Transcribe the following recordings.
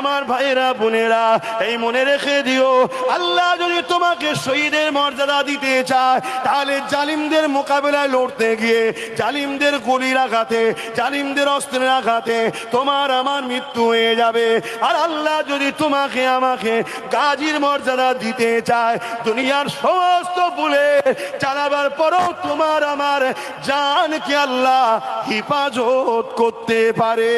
আমার ভাইরা বোনেরা, এই মনে রেখে দিও, আল্লাহ যদি তোমাকে শহীদের মর্যাদা দিতে চায়, তাহলে জালিমদের মোকাবেলায় লড়তে গিয়ে, জালিমদের গুলির আঘাতে, জালিমদের অস্ত্রের আঘাতে তোমার আমার মৃত্যু হয়ে যাবে। আর আল্লাহ যদি তোমাকে, আমাকে গাজীর মর্যাদা দিতে চায়, দুনিয়ার সমস্ত ভুলে চালাবার পরও তোমার আমার জানকে আল্লাহ হিফাজত করতে পারে।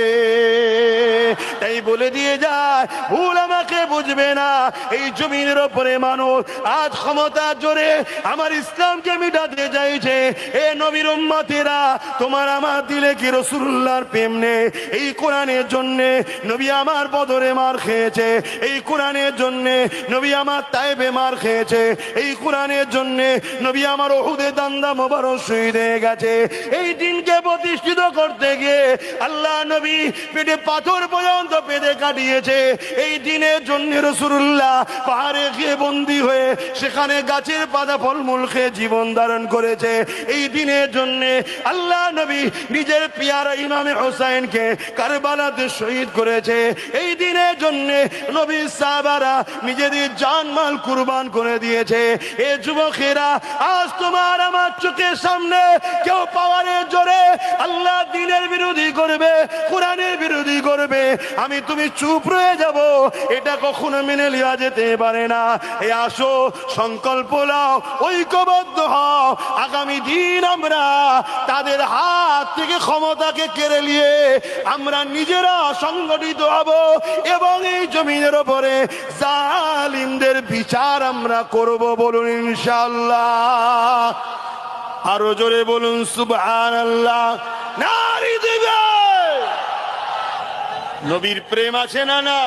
তাই বলে দিয়ে যায়, ভুল আমাকে বুঝবে না। এই জমিনের ওপরে মানুষ, আজ ক্ষমতা জোরে আমার ইসলামকে মিটাতে চাইছে। এ নবীর উম্মতেরা, তোমার আমার দিলে কি রসুল্লাহর প্রেম নেই? এই কোরআনের জন্য নবী আমার বদরে মার খেয়েছে। এই কোরআনের জন্য নবী আমার তাইবে মার খেয়েছে। এই কোরআনের জন্য নবী আমার ওহুদে দান্দা মোবারক হয়ে গেছে। এই দিনকে প্রতিষ্ঠিত করতে গিয়ে আল্লাহ নবী পেটে পাথর পর্যন্ত পেটে কাটিয়েছে। এই দিনের জন্য রসুল্লাহ পাহাড়ে গিয়ে বন্দী হয়ে সেখানে গাছের পাতা ফলমূল খেয়ে জীবন ধারণ করেছে। এই দিনের জন্য আল্লাহ নবী নিজের পিয়ারা ইমামে হোসাইনকে কারবালাতে শহীদ করেছে। এই দিনের জন্য নবী সাহাবারা নিজেদের জানমাল কুরবান করে দিয়েছে। এ যুবকেরা, আজ তোমার আমার চোখের সামনে কেউ পাওয়ারের জোরে আল্লাহ দিনের বিরোধী করবে। কোরআনের বিরোধী করবে, আমি তুমি চুপ রয়ে যাব। এটা কখনো মেনে নেওয়া যেতে পারে না। এ আসো, সংকল্প নাও, ঐক্যবদ্ধ হও। আগামী দিন আমরা তাদের হাত থেকে ক্ষমতাকে কেড়ে নিয়ে আমরা নিজেরা সংগঠিত হব এবং এই জমিনের ওপরে জালিমদের বিচার আমরা করব বলুন ইনশাল্লাহ আরও জোরে বলুন সুবহান নারী নবীর প্রেম আছে না না